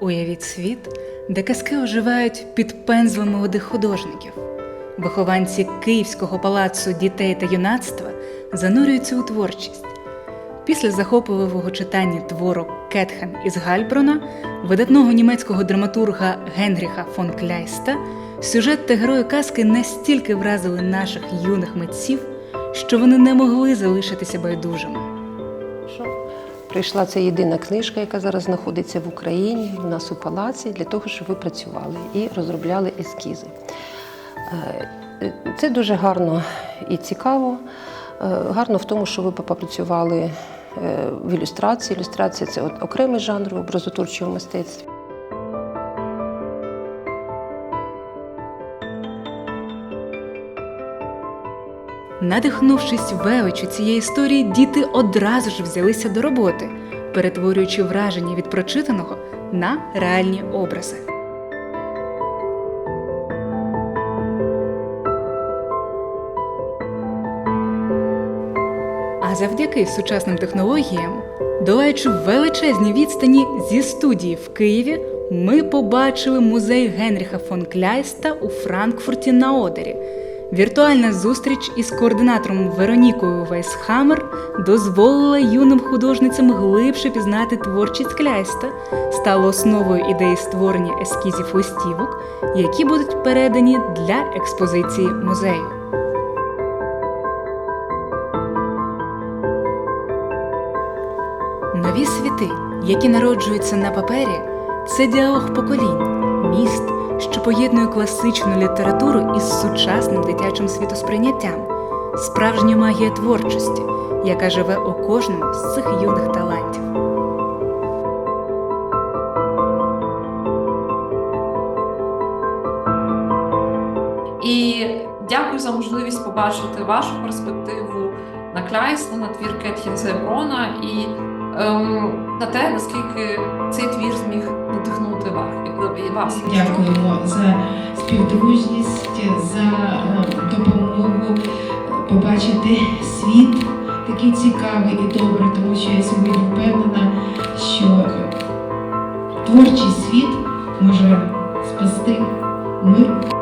Уявіть світ, де казки оживають під пензлем молодих художників. Вихованці Київського палацу дітей та юнацтва занурюються у творчість. Після захопливого читання твору Кетхен із Гальброна, видатного німецького драматурга Генріха фон Кляйста, сюжет та герої казки настільки вразили наших юних митців, що вони не могли залишитися байдужими. Прийшла це єдина книжка, яка зараз знаходиться в Україні, в нас у палаці, для того, щоб ви працювали і розробляли ескізи. Е, Це дуже гарно і цікаво. Е, Гарно в тому, що ви попрацювали е, в ілюстрації. Ілюстрація це окремий жанр в образотворчому мистецтві. Надихнувшись величу цієї історії, діти одразу ж взялися до роботи, перетворюючи враження від прочитаного на реальні образи. А завдяки сучасним технологіям, долаючи величезні відстані зі студії в Києві, ми побачили музей Генріха фон Кляйста у Франкфурті на Одері. Віртуальна зустріч із координатором Веронікою Вейсхаммер дозволила юним художницям глибше пізнати творчість Кляйста, стала основою ідеї створення ескізів листівок, які будуть передані для експозиції музею. Нові світи, які народжуються на папері, це діалог поколінь, міст, що поєднує класичну літературу із сучасним дитячим світосприйняттям, справжня магія творчості, яка живе у кожному з цих юних талантів. І дякую за можливість побачити вашу перспективу на Кляйсна, на твір Кетхін Зеброна і ем, на те, наскільки цей твір зміг надихнути вас. вас. Дякуємо за співдружність, за е, допомогу побачити світ такий цікавий і добрий, тому що я сьогодні впевнена, що творчий світ може спасти мир